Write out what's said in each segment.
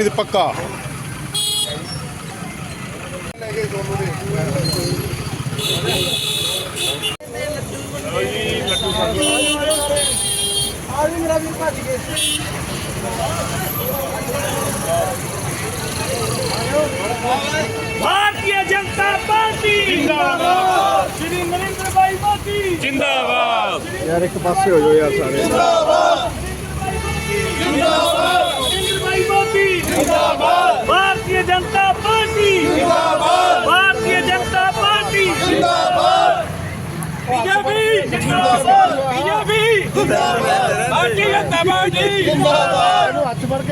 ఇది పక్కా भारतीय जनता पार्टी जिंदाबाद श्री नरेंद्र भाई मोदी जिंदाबाद यार एक पास हो जाओ यार सारे जिंदाबाद जिंदाबाद जिंदाबाद भारतीय जनता पार्टी जिंदाबाद भारतीय जनता पार्टी जिंदाबाद बीजेपी जिंदाबाद बीजेपी जिंदाबाद भारतीय जनता पार्टी जिंदाबाद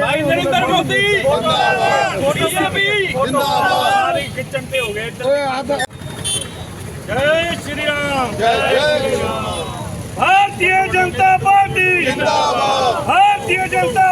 भाई नरेंद्र मोदी जिंदाबाद बीजेपी जिंदाबाद किचन पे हो गए जय श्री राम जय भारतीय जनता पार्टी जिंदाबाद भारतीय जनता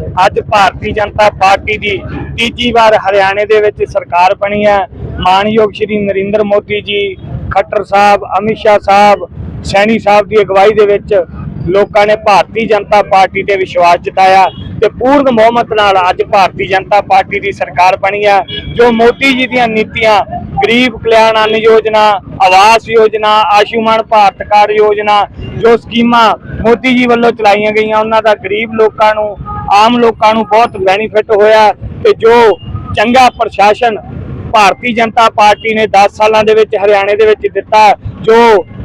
ਅੱਜ ਭਾਰਤੀ ਜਨਤਾ ਪਾਰਟੀ ਦੀ ਤੀਜੀ ਵਾਰ ਹਰਿਆਣੇ ਦੇ ਵਿੱਚ ਸਰਕਾਰ ਬਣੀ ਹੈ। ਮਾਨਯੋਗ ਸ਼੍ਰੀ ਨਰਿੰਦਰ ਮੋਦੀ ਜੀ, ਖੱਟਰ ਸਾਹਿਬ, ਅਮਿਤ ਸ਼ਾਹ ਸਾਹਿਬ, ਸੈਣੀ ਸਾਹਿਬ ਦੀ ਅਗਵਾਈ ਦੇ ਵਿੱਚ ਲੋਕਾਂ ਨੇ ਭਾਰਤੀ ਜਨਤਾ ਪਾਰਟੀ ਤੇ ਵਿਸ਼ਵਾਸ ਜਤਾਇਆ ਤੇ ਪੂਰਨ ਬਹੁਮਤ ਨਾਲ ਅੱਜ ਭਾਰਤੀ ਜਨਤਾ ਪਾਰਟੀ ਦੀ ਸਰਕਾਰ ਬਣੀ ਹੈ। ਜੋ ਮੋਦੀ ਜੀ ਦੀਆਂ ਨੀਤੀਆਂ, ਗਰੀਬ ਕਲਿਆਣ ਅੰਨ ਯੋਜਨਾ, ਆਵਾਸ ਯੋਜਨਾ ਆਯੁਸ਼ਮਾਨ ਭਾਰਤ ਕਾਰਡ ਯੋਜਨਾ, ਜੋ ਸਕੀਮਾਂ ਮੋਦੀ ਜੀ ਵੱਲੋਂ ਚਲਾਈਆਂ ਗਈਆਂ, ਉਹਨਾਂ ਦਾ ਗਰੀਬ ਲੋਕਾਂ ਨੂੰ ਆਮ ਲੋਕਾਂ ਨੂੰ ਬਹੁਤ ਬੈਨੀਫਿਟ ਹੋਇਆ ਤੇ ਜੋ ਚੰਗਾ ਪ੍ਰਸ਼ਾਸਨ ਭਾਰਤੀ ਜਨਤਾ ਪਾਰਟੀ ਨੇ 10 ਸਾਲਾਂ ਦੇ ਵਿੱਚ ਹਰਿਆਣੇ ਦੇ ਵਿੱਚ ਦਿੱਤਾ, ਜੋ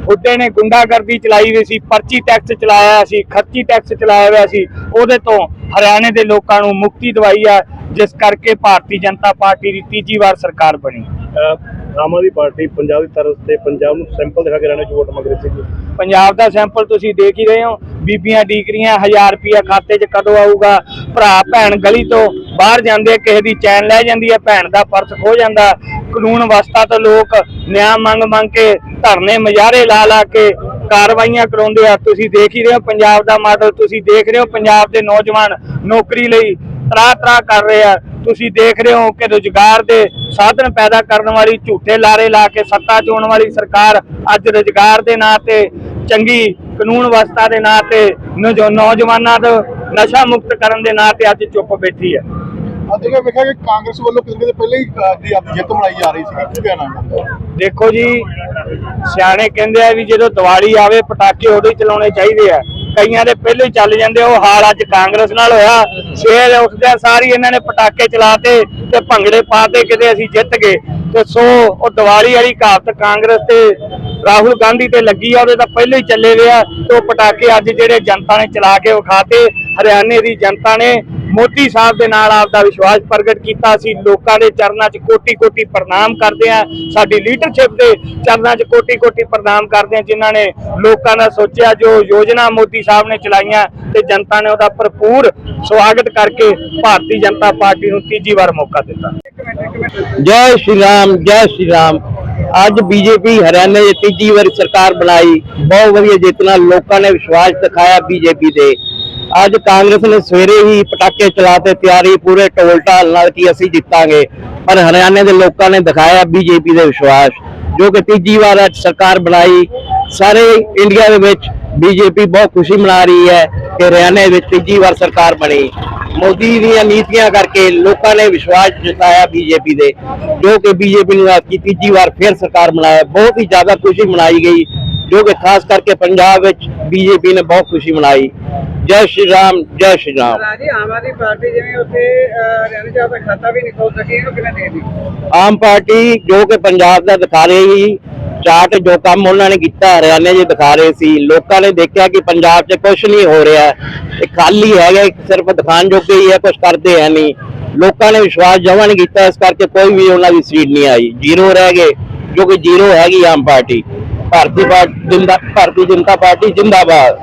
ਹੁੱਦੇ ਨੇ ਗੁੰਡਾਗਰਦੀ ਚਲਾਈ ਹੋਈ ਸੀ, ਪਰਚੀ ਟੈਕਸ ਚਲਾਇਆ ਹੋਇਆ ਸੀ, ਖਰਚੀ ਟੈਕਸ ਚਲਾਇਆ ਹੋਇਆ ਸੀ, ਉਹਦੇ ਤੋਂ ਹਰਿਆਣੇ ਦੇ ਲੋਕਾਂ ਨੂੰ ਮੁਕਤੀ ਦਵਾਈ ਆ, ਜਿਸ ਕਰਕੇ ਭਾਰਤੀ ਜਨਤਾ ਪਾਰਟੀ ਦੀ ਤੀਜੀ ਵਾਰ ਸਰਕਾਰ ਬਣੀ। ਆਮ ਆਦਮੀ ਪਾਰਟੀ ਪੰਜਾਬ ਦੀ ਤਰਫ ਤੇ ਪੰਜਾਬ ਨੂੰ ਸੈਂਪਲ ਦਿਖਾ ਕੇ ਰਹਿਣਾ ਚ ਵੋਟ ਮੰਗ ਰਹੀ ਸੀ ਪੰਜਾਬ ਦਾ ਸੈਂਪਲ ਤੁਸੀਂ ਦੇਖ ਹੀ ਰਹੇ ਹੋ। ਬੀਬੀਆਂ ਡੀਕ 1000 ਰੁਪਿਆ ਖਾਤੇ 'ਚ ਕਦੋਂ ਆਊਗਾ? ਭਰਾ, ਭੈਣ ਗਲੀ ਤੋਂ ਬਾਹਰ ਜਾਂਦੇ ਕਿਸੇ ਦੀ ਚੈਨ ਲੈ ਜਾਂਦੀ ਹੈ ਭੈਣ ਦਾ ਪਰਸ ਖੋ ਜਾਂਦਾ। ਕਾਨੂੰਨ ਅਵਸਥਾ ਤੋਂ ਲੋਕ ਨਿਆਂ ਮੰਗ ਮੰਗ ਕੇ ਧਰਨੇ ਮਜ਼ਾਰੇ ਲਾ ਲਾ ਕੇ ਕਾਰਵਾਈਆਂ ਕਰਾਉਂਦੇ ਆ। ਤੁਸੀਂ ਦੇਖ ਹੀ ਰਹੇ ਹੋ ਪੰਜਾਬ ਦਾ ਮਾਡਲ, ਤੁਸੀਂ ਦੇਖ ਰਹੇ ਹੋ ਪੰਜਾਬ ਦੇ ਨੌਜਵਾਨ ਨੌਕਰੀ ਲਈ ਤਰਾ ਤਰਾ ਕਰ ਰਹੇ ਆ। ਤੁਸੀਂ ਦੇਖ ਰਹੇ ਹੋ ਕਿ ਰੁਜ਼ਗਾਰ ਦੇ ਸਾਧਨ ਪੈਦਾ ਕਰਨ ਵਾਲੀ ਝੂਠੇ ਲਾਰੇ ਲਾ ਕੇ ਸੱਤਾ ਚੋਣ ਵਾਲੀ ਸਰਕਾਰ ਅੱਜ ਰੁਜ਼ਗਾਰ ਦੇ ਨਾਂ ਤੇ ਚੰਗੀ ਕਾਨੂੰਨ ਵਿਵਸਥਾ ਦੇ ਨਾਂ ਤੇ ਨੌਜ- ਨੌਜਵਾਨਾਂ ਦਾ ਨਸ਼ਾ ਮੁਕਤ ਕਰਨ ਦੇ ਨਾਂ ਤੇ ਅੱਜ ਚੁੱਪ ਬੈਠੀ ਹੈ। ਵੇਖਿਆ ਕਿ ਕਾਂਗਰਸ ਵੱਲੋਂ ਕਿਸੇ ਦੇ ਪਹਿਲੇ ਹੀ ਜਿੱਤ ਮਨਾਈ ਜਾ ਰਹੀ ਸੀ ਕੀ ਕਹਿਣਾ ਦੇਖੋ ਜੀ ਸਿਆਣੇ ਕਹਿੰਦੇ ਆ ਵੀ ਜਦੋਂ ਦੀਵਾਲੀ ਆਵੇ ਪਟਾਕੇ ਉਦੋਂ ਹੀ ਚਲਾਉਣੇ ਚਾਹੀਦੇ ਆ। ਕਈਆਂ ਦੇ ਪਹਿਲੇ ਹੀ ਚੱਲ ਜਾਂਦੇ, ਉਹ ਹਾਲ ਅੱਜ ਕਾਂਗਰਸ ਨਾਲ ਹੋਇਆ। ਸਵੇਰ ਉੱਠਦਿਆਂ ਸਾਰੀ ਇਹਨਾਂ ਨੇ ਪਟਾਕੇ ਚਲਾਤੇ ਤੇ ਭੰਗੜੇ ਪਾਤੇ, ਕਿਤੇ ਅਸੀਂ ਜਿੱਤ ਗਏ। ਤੇ ਸੋ ਉਹ ਦੀਵਾਲੀ ਵਾਲੀ ਕਹਾਵਤ ਕਾਂਗਰਸ ਤੇ ਰਾਹੁਲ ਗਾਂਧੀ ਤੇ ਲੱਗੀ ਆ, ਉਹਦੇ ਤਾਂ ਪਹਿਲੇ ਹੀ ਚੱਲੇ ਹੋਏ ਆ ਤੇ ਉਹ ਪਟਾਕੇ ਅੱਜ ਜਿਹੜੇ ਜਨਤਾ ਨੇ ਚਲਾ ਕੇ ਵਿਖਾਤੇ, ਹਰਿਆਣੇ ਦੀ ਜਨਤਾ ਨੇ ਮੋਦੀ ਸਾਹਿਬ ਦੇ ਨਾਲ ਆਪ ਦਾ ਵਿਸ਼ਵਾਸ ਪ੍ਰਗਟ ਕੀਤਾ ਸੀ, ਲੋਕਾਂ ਦੇ ਚਰਨਾਂ 'ਚ ਕੋਟੀ-ਕੋਟੀ ਪ੍ਰਣਾਮ ਕਰਦੇ ਆ, ਸਾਡੀ ਲੀਡਰਸ਼ਿਪ ਦੇ ਚਰਨਾਂ 'ਚ ਕੋਟੀ-ਕੋਟੀ ਪ੍ਰਣਾਮ ਕਰਦੇ ਆ, ਜਿਨ੍ਹਾਂ ਨੇ ਲੋਕਾਂ ਦਾ ਸੋਚਿਆ, ਜੋ ਯੋਜਨਾ ਮੋਦੀ ਸਾਹਿਬ ਨੇ ਚਲਾਈਆਂ ਤੇ ਜਨਤਾ ਨੇ ਉਹਦਾ ਭਰਪੂਰ ਸਵਾਗਤ ਕਰਕੇ ਭਾਰਤੀ ਜਨਤਾ ਪਾਰਟੀ ਨੂੰ ਤੀਜੀ ਵਾਰ ਮੌਕਾ ਦਿੱਤਾ। ਜੈ ਸ਼੍ਰੀ ਰਾਮ, ਜੈ ਸ਼੍ਰੀ ਰਾਮ। ਅੱਜ ਬੀਜੇਪੀ ਹਰਿਆਣੇ ਦੀ ਤੀਜੀ ਵਾਰੀ ਸਰਕਾਰ ਬਣਾਈ। ਬਹੁਤ ਵਧੀਆ ਜਿੱਤ ਲੋਕਾਂ ਨੇ ਵਿਸ਼ਵਾਸ ਦਿਖਾਇਆ ਬੀਜੇਪੀ ਤੇ। ਅੱਜ ਕਾਂਗਰਸ ਨੇ ਸਵੇਰੇ ਹੀ ਪਟਾਕੇ ਚਲਾਤੇ ਤਿਆਰੀ ਪੂਰੇ ਢੋਲ ਢਾਲ ਨਾਲ ਕਿ ਅਸੀਂ ਜਿੱਤਾਂਗੇ। ਪਰ ਹਰਿਆਣੇ ਦੇ ਲੋਕਾਂ ਨੇ ਦਿਖਾਇਆ ਬੀਜੇਪੀ ਦੇ ਵਿਸ਼ਵਾਸ, ਜੋ ਕਿ ਤੀਜੀ ਵਾਰ ਅੱਜ ਸਰਕਾਰ ਬਣਾਈ। ਸਾਰੇ ਇੰਡੀਆ ਦੇ ਵਿੱਚ ਬੀਜੇਪੀ ਬਹੁਤ ਖੁਸ਼ੀ ਮਨਾ ਰਹੀ ਹੈ ਕਿ ਹਰਿਆਣੇ ਵਿੱਚ ਤੀਜੀ ਵਾਰ ਸਰਕਾਰ ਬਣੀ। ਮੋਦੀ ਦੀਆਂ ਨੀਤੀਆਂ ਕਰਕੇ ਲੋਕਾਂ ਨੇ ਵਿਸ਼ਵਾਸ ਜਤਾਇਆ ਬੀਜੇਪੀ ਦੇ ਜੋ ਕਿ ਬੀਜੇਪੀ ਨੇ ਕੀ ਤੀਜੀ ਵਾਰ ਫਿਰ ਸਰਕਾਰ ਬਣਾਇਆ। ਬਹੁਤ ਹੀ ਜ਼ਿਆਦਾ ਖੁਸ਼ੀ ਮਨਾਈ ਗਈ ਜੋ ਕਿ ਖਾਸ ਕਰਕੇ ਪੰਜਾਬ ਵਿੱਚ ਬੀਜੇਪੀ ਨੇ ਬਹੁਤ ਖੁਸ਼ੀ ਮਨਾਈ। ਜੈ ਸ਼੍ਰੀ ਰਾਮ ਜੈ ਸ਼੍ਰੀ ਰਾਮ। ਰਾਜੀ ਆਮ ਆਦਮੀ ਪਾਰਟੀ ਜਿਵੇਂ ਉੱਥੇ ਅਹ, ਹਰਿਆਣਾ ਚ ਆਪਣਾ ਖਾਤਾ ਵੀ ਨਹੀਂ ਖੋਲ ਸਕੀ ਇਹਨੂੰ ਕਿਵੇਂ ਦੇ ਦੀ ਆਮ ਪਾਰਟੀ ਜੋ ਕਿ ਪੰਜਾਬ ਦਾ ਦਿਖਾ ਰਹੀ ਸੀ ਚਾਰਟ ਜੋ ਕੰਮ ਉਹਨਾਂ ਨੇ ਕੀਤਾ, ਹਰਿਆਣੇ 'ਚ ਦਿਖਾ ਰਹੇ ਸੀ, ਲੋਕਾਂ ਨੇ ਦੇਖਿਆ ਕਿ ਪੰਜਾਬ 'ਚ ਕੁਝ ਨਹੀਂ ਹੋ ਰਿਹਾ। ਇਹ ਖਾਲੀ ਹੈਗਾ ਸਿਰਫ ਦਿਖਾਣ ਜੋਗੇ ਹੀ ਹੈ ਕੁਝ ਕਰਦੇ ਹੈ ਨਹੀਂ। ਲੋਕਾਂ ਨੇ ਵਿਸ਼ਵਾਸ ਜਮਾਂ ਨਹੀਂ ਕੀਤਾ, ਇਸ ਕਰਕੇ ਕੋਈ ਵੀ ਉਹਨਾਂ ਦੀ ਸੀਟ ਨਹੀਂ ਆਈ। ਜ਼ੀਰੋ ਰਹਿ ਗਏ, ਜੋ ਕਿ ਜ਼ੀਰੋ ਹੈਗੀ ਆਮ ਪਾਰਟੀ। ਭਾਰਤੀ ਪਾਰਟੀ ਜਿੰਦਾ, ਭਾਰਤੀ ਜਨਤਾ ਪਾਰਟੀ ਜਿੰਦਾਬਾਦ।